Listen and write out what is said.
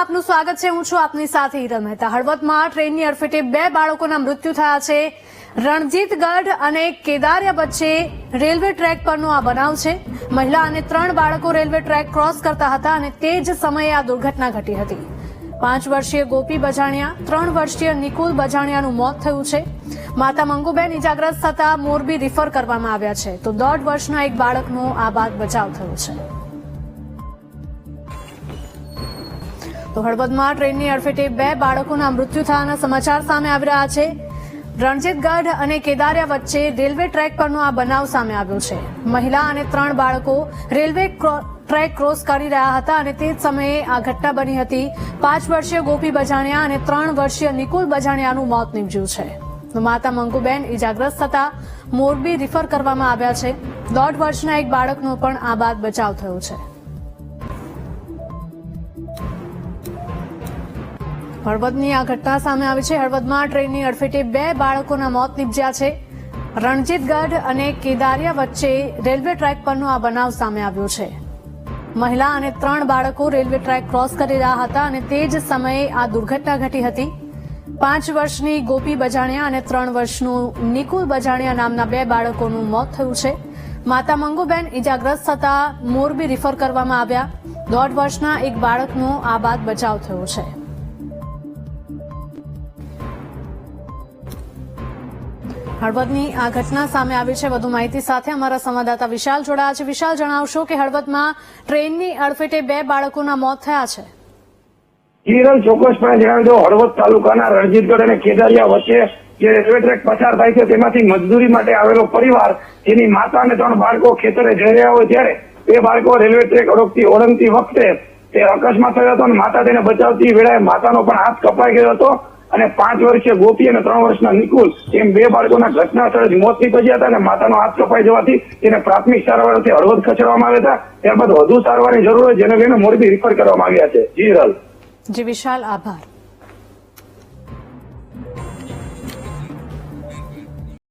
આપનું સ્વાગત છે. હું છું આપની સાથે હિરલ મહેતા. હળવદમાં ટ્રેનની અડફેટે બે બાળકોના મૃત્યુ થયા છે. રણજીતગઢ અને કેદારિયા વચ્ચે રેલવે ટ્રેક પરનો આ બનાવ છે. મહિલા અને ત્રણ બાળકો રેલવે ટ્રેક ક્રોસ કરતા હતા અને તે જ સમયે આ દુર્ઘટના ઘટી હતી. પાંચ વર્ષીય ગોપી બજાણિયા, ત્રણ વર્ષીય નિકુલ બજાણિયાનું મોત થયું છે. માતા મંગુબેન ઇજાગ્રસ્ત થતા મોરબી રિફર કરવામાં આવ્યા છે. તો દોઢ વર્ષના એક બાળકનો આ બાદ બચાવ થયો છે. તો હળવદમાં ટ્રેનની અડફેટે બે બાળકોના મૃત્યુ થયાના સમાચાર સામે આવી રહ્યા છે. રણજીતગઢ અને કેદારિયા વચ્ચે રેલવે ટ્રેક પરનો આ બનાવ સામે આવ્યો છે. મહિલા અને ત્રણ બાળકો રેલવે ટ્રેક ક્રોસ કરી રહ્યા હતા અને તે જ સમયે આ ઘટના બની હતી. પાંચ વર્ષીય ગોપી બજાણિયા અને ત્રણ વર્ષીય નિકુલ બજાણિયાનું મોત નીપજ્યું છે. માતા મંગુબેન ઇજાગ્રસ્ત થતા મોરબી રિફર કરવામાં આવ્યા છે. દોઢ વર્ષના એક બાળકનો પણ આ બાદ બચાવ થયો છે. હળવદની આ ઘટના સામે આવી છે. હળવદમાં ટ્રેનની અડફેટે બે બાળકોના મોત નીપજ્યા છે. રણજીતગઢ અને કેદારિયા વચ્ચે રેલવે ટ્રેક પરનો આ બનાવ સામે આવ્યો છે. મહિલા અને ત્રણ બાળકો રેલવે ટ્રેક ક્રોસ કરી રહ્યા હતા અને તે જ સમયે આ દુર્ઘટના ઘટી હતી. પાંચ વર્ષની ગોપી બજાણિયા અને ત્રણ વર્ષનું નિકુલ બજાણિયા નામના બે બાળકોનું મોત થયું છે. માતા મંગુબેન ઇજાગ્રસ્ત થતા મોરબી રિફર કરવામાં આવ્યા. દોઢ વર્ષના એક બાળકનો આ બાદ બચાવ થયો છે. હળવદની આ ઘટના સામે આવી છે. વધુ માહિતી સાથે અમારા સંવાદદાતા વિશાલ જોડાયા છે. વિશાલ, જણાવશો કે હળવદમાં ટ્રેનની અડફેટે બે બાળકોના મોત થયા છે. કિરણ, ચોક્કસપણે જણાવી દો હળવદ તાલુકાના રણજીતગઢ અને કેદારિયા વચ્ચે જે રેલવે ટ્રેક પસાર થાય છે, તેમાંથી મજદૂરી માટે આવેલો પરિવાર, જેની માતા અને ત્રણ બાળકો ખેતરે જઈ રહ્યા હોય ત્યારે બે બાળકો રેલવે ટ્રેક અડોકતી ઓળંગતી વખતે તે અકસ્માત થયો હતો અને માતા તેને બચાવતી વેળાએ માતાનો પણ હાથ કપાઈ ગયો હતો. અને પાંચ વર્ષીય ગોપી અને ત્રણ વર્ષના નિકુલ એમ બે બાળકોના ઘટના સ્થળે જ મોત નીપજ્યા હતા અને માતાનો હાથ કપાઈ જવાથી તેને પ્રાથમિક સારવાર અર્થે હળવદ ખસેડવામાં આવ્યા હતા. ત્યારબાદ વધુ સારવારની જરૂર હોય, જેને લઈને મોરબી રિફર કરવામાં આવ્યા છે. જી રલ જી, વિશાલ, આભાર.